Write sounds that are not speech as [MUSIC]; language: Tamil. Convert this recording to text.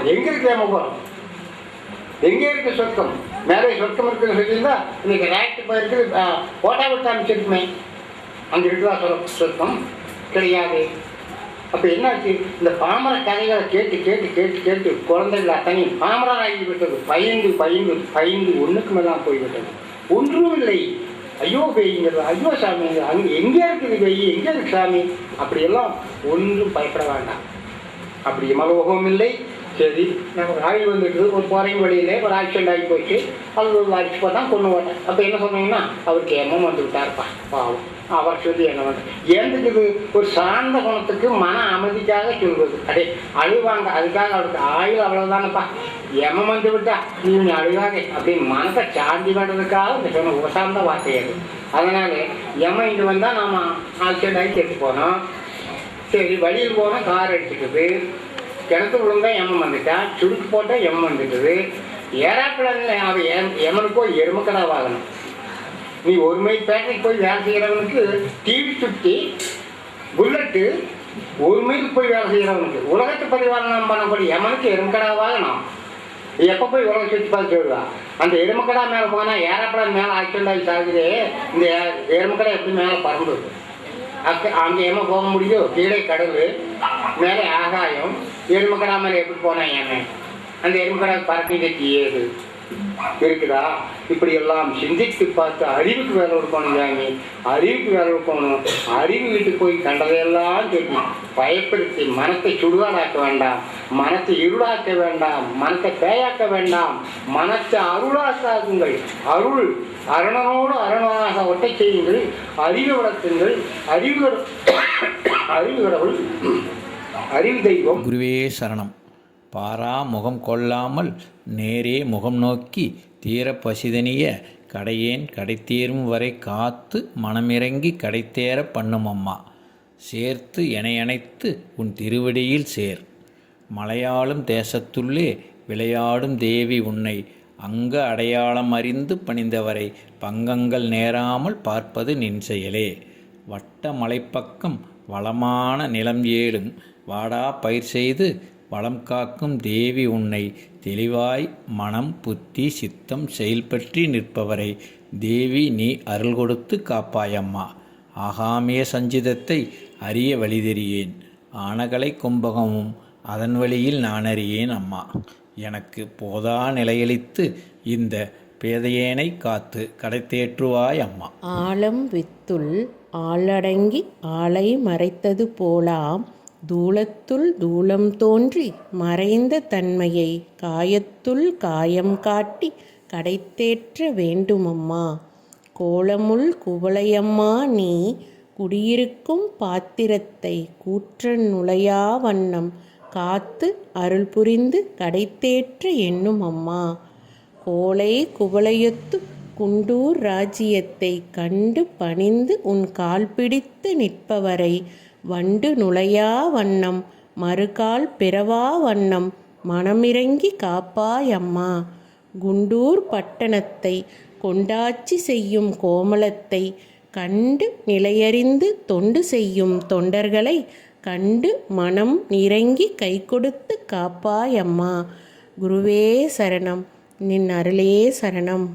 யமபுரம் எங்கே இருக்கு யமபுரம் எங்கே இருக்குது சொர்க்கம்? மேலே சொர்க்கம் இருக்குன்னு சொல்லியிருந்தா இன்னைக்கு ரேக்ட் போயிருக்கு போட்டா விட்டு அமைச்சிருக்குமே அங்கே இருக்குதா சொல் சொர்க்கம்? கிடையாது அப்போ என்னாச்சு? இந்த பாமர கதைகளை கேட்டு கேட்டு கேட்டு கேட்டு குழந்தைகள் அத்தனை பாமரராகி விட்டது. பயந்து பயந்து பயந்து ஒன்றுக்கு மேலாம் போய்விட்டது ஒன்றும் இல்லை. ஐயோ பேய்ங்கிறது ஐயோ சாமிங்கிறது அங்கே எங்கே இருக்குது பெய்? எங்கே இருக்கு சாமி? அப்படியெல்லாம் ஒன்றும் பயப்பட வேண்டாம். அப்படி மலோகம் இல்லை. சரி நமக்கு ஆயுள் வந்துட்டு ஒரு போறையும் வழியிலே ஒரு ஆக்சிடென்ட் ஆகி போச்சு. அது ஒரு அடிச்சு போட்டால் கொண்டு வரேன் அப்போ என்ன சொன்னீங்கன்னா அவருக்கு எம்மம் வந்து விட்டாருப்பா. பாவம். அவர் சொல்லி என்ன வந்து ஏந்துக்குது ஒரு சார்ந்த குணத்துக்கு மன அமைதிக்காக சொல்வது. அடே அழுவாங்க. அதுக்காக அவருக்கு ஆயுள் அவ்வளவுதானப்பா. எமம் வந்து விட்டா நீ அழுவாதே அப்படின்னு மனசை சாந்தி பண்ணுறதுக்காக இந்த சொன்ன உசார்ந்த வார்த்தையாது அதனால எம இங்கே வந்தால் நாம் ஆக்சிடென்ட் ஆகி கேட்டு போனோம். சரி வழியில் போனால் கார் அடிச்சுக்குது. கிணத்து விழுந்தா எம்மம் வந்துட்டான் சுருக்கு போட்டால் எம்மம் வந்துட்டது. ஏறாப்பிளன்னு அவன் எமனுக்கோ எருமக்கடா வாகனம் நீ ஒரு மைல் பேட்டைக்கு போய் வேலை செய்கிறவனுக்கு டிவி சுற்றி புல்லட்டு ஒரு மைல் போய் வேலை செய்கிறவனுக்கு உலகத்தை பரிவாரணம் பண்ணக்கூடிய எமனுக்கு எருமக்கடா வாகனம் எப்போ போய் உலக சுற்றி பார்த்து சொல்லுவா அந்த எருமக்கடா மேலே போனால் ஏறாப்படம் மேலே ஆக்சிடென்ட் ஆகி சாகுது. இந்த எருமக்கடா எப்படி மேலே பறந்து அங்கே ஏமா போக முடியும் கீழே கடல் மேலே ஆகாயம். எருமக்கடா மேலே எப்படி போனேன் என்ன அந்த எருமக்கடா பறக்கிறது ஏது இருக்குதா இப்படி எல்லாம் சிந்தித்து பார்த்து அறிவுக்கு வேலை கொடுக்கணும் ஜாமி அறிவுக்கு வேலை கொடுக்கணும். அறிவு வீட்டுக்கு போய் கண்டதையெல்லாம் சொல்லி பயப்படுத்தி மனத்தை சுடுதாராக்க வேண்டாம். மனத்தை இருளாக்க வேண்டாம். மனத்தை பேயாக்க வேண்டாம். மனத்தை அருளாக்காதுங்கள். அருள் அரணனோடு அரணனாக ஒட்டை செய்யுங்கள். அறிவு வளர்த்துங்கள். அறிவு [COUGHS] அறிவு கடவுள். அறிவு தெய்வம். குருவே சரணம். பாரா முகம் கொள்ளாமல் நேரே முகம் நோக்கி தீர பசிதனிய கடையேன் கடைத்தேரும் வரை காத்து மனமிறங்கி கடைத்தேர பண்ணுமம்மா. சேர்த்து எனையணைத்து உன் திருவடியில் சேர். மலையாளும் தேசத்துள்ளே விளையாடும் தேவி உன்னை. அங்க அடையாளம் அறிந்து பணிந்தவரை பங்கங்கள் நேராமல் பார்ப்பது நின் செயலே. வட்ட மலைப்பக்கம் வளமான நிலம் ஏழும். வாடா பயிர் செய்து வளம் காக்கும் தேவி உன்னை தெளிவாய் மனம் புத்தி சித்தம் செயல்பற்றி நிற்பவரை. தேவி நீ அருள் கொடுத்து காப்பாயம்மா. ஆகாமிய சஞ்சிதத்தை அறிய வழிதெறியேன். ஆனகலை கும்பகமும் அதன் வழியில் நான் அறியேன் அம்மா. எனக்கு போதா நிலையளித்து இந்த பேதையேனை காத்து கடைத்தேற்றுவாய் அம்மா. ஆழம் வித்துள் ஆளடங்கி ஆளை மறைத்தது போலாம். தூளத்துள் தூளம் தோன்றி மறைந்த தன்மையை காயத்துள் காயம் காட்டி கடைத்தேற்ற வேண்டுமம்மா. கோலமுள் குவளையம்மா நீ குடியிருக்கும் பாத்திரத்தை கூற்றன் நுழையா வண்ணம் காத்து அருள் புரிந்து கடைத்தேற்ற எண்ணும் அம்மா கோலை குவளையொத்து குண்டூர் ராஜ்யத்தை கண்டு பணிந்து உன் கால் பிடித்து நிற்பவரை வண்டு நுழையா வண்ணம் மறுகால் பிறவா வண்ணம் மனமிறங்கி காப்பாய் அம்மா குண்டூர் பட்டணத்தை கொண்டாட்சி செய்யும் கோமளத்தை கண்டு நிலையறிந்து தொண்டு செய்யும் தொண்டர்களை கண்டு மனம் நிறங்கி கை கொடுத்து காப்பாய் அம்மா குருவே சரணம் நின் அருளே சரணம்.